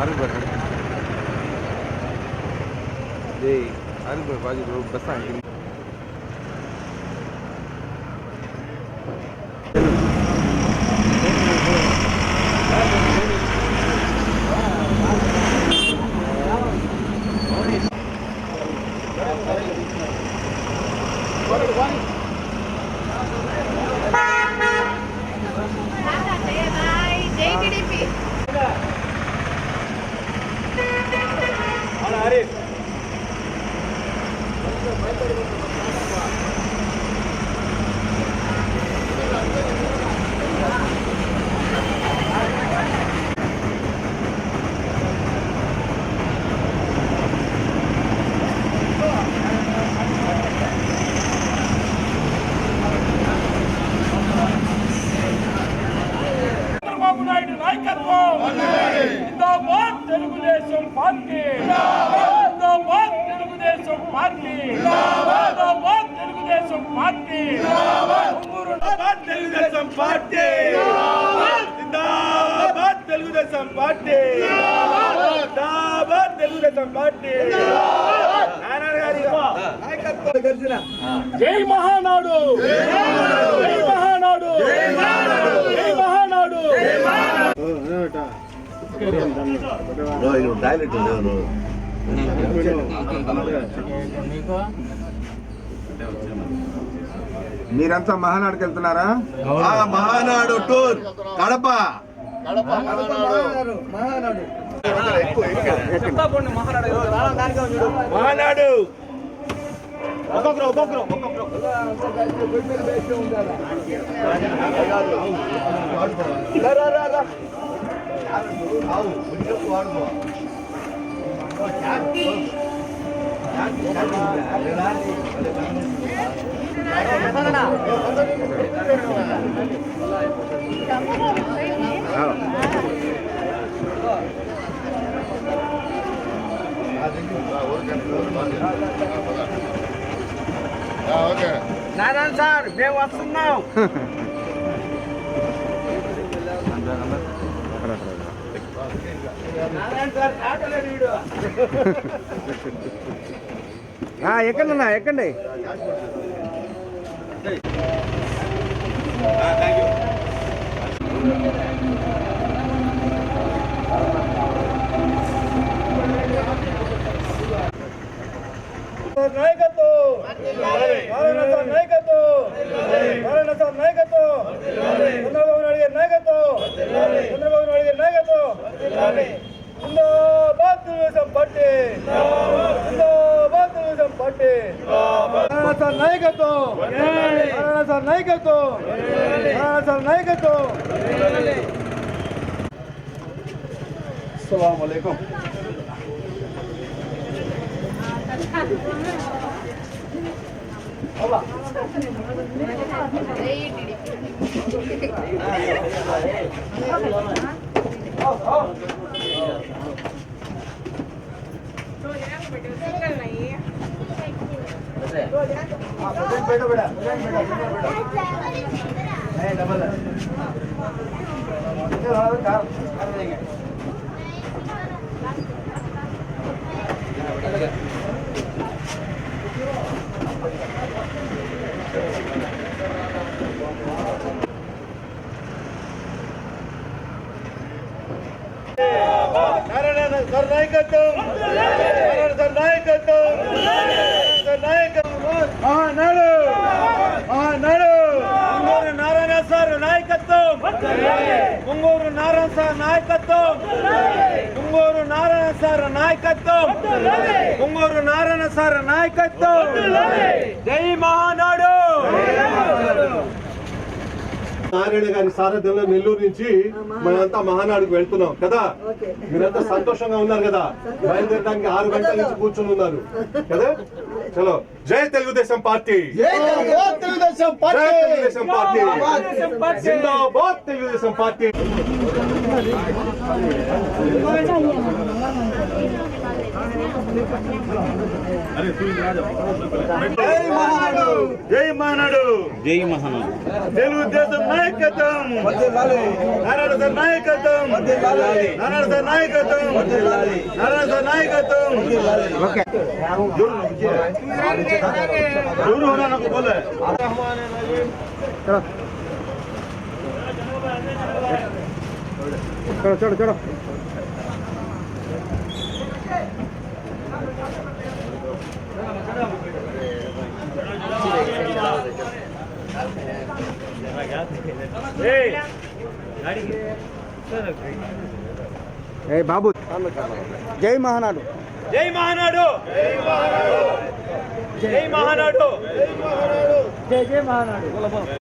அறுபது டேய் அறுபது பாதி பஸ் ஆகி What are you running? யாரு పార్టీ. జిందాబాద్ తెలుగుదేశం పార్టీ. జిందాబాద్ తెలుగుదేశం పార్టీ. జిందాబాద్ తెలుగుదేశం పార్టీ. నారాయణ గారి నాయకత్వం జై మహానాడు. జై మహానాడు. జై మహానాడు. టాయిలెట్ లేవు మీరంతా మహానాడుకి వెళ్తున్నారా మహానాడు టూర్. కడప. మహానాడు. నారాయణ సార్ మేము వస్తున్నాం నారాయణ సార్ ఆటలేడు వీడు ఎక్కడన్నా ఎక్కండి. నాయకత్వం నారాయణ సార్ నాయకత్వం నారాయణ సార్ నాయకత్వం చంద్రబాబు నాయుడు గారి నాయకత్వం చంద్రబాబు నాయుడు గారి నాయకత్వం జిందాబాద్ తెలుగుదేశం పార్టీ జిందాబాద్ తెలుగుదేశం పార్టీ నారాయణ సార్ నాయకత్వం నారాయణ సార్ నాయకత్వం నారాయణ సార్ నాయకత్వం అస్సలం అయికం జై టీడీపీ నారాయణ సార్ నాయకత్వం నారాయణ సార్ నాయకత్వం నారాయణ సార్ నాయకత్వం మహానాడు మహానాడు ముంగూరు నారాయణ సార్ నాయకత్వం ముంగూరు నారాయణ సార్ నాయకత్వం. ముంగూరు నారాయణ సార్ నాయకత్వం. ముంగూరు నారాయణ సార్ నాయకత్వం. జై మహానాడు. నారాయణ గారి సారథ్యంలో నెల్లూరు నుంచి మనంతా మహానాడుకు వెళ్తున్నాం కదా? మీరంతా సంతోషంగా ఉన్నారు కదా? బయలుదేరడానికి ఆరు గంటల నుంచి కూర్చొని ఉన్నారు కదా? చలో జై తెలుగుదేశం పార్టీ! జై తెలుగుదేశం పార్టీ! తెలుగుదేశం పార్టీ! జై మహానాడు జై మహానాడు తెలుగుదేశం నాయకత్వం నారాయణ సార్ నాయకత్వం నారాయణ సార్ నాయకత్వం నారాయణ సార్ నాయకత్వం జోరు होना ना बोले చలో చలో చలో ఏ బాబు. జై మహానాడు. జై మహానాడు. జై మహానాడు.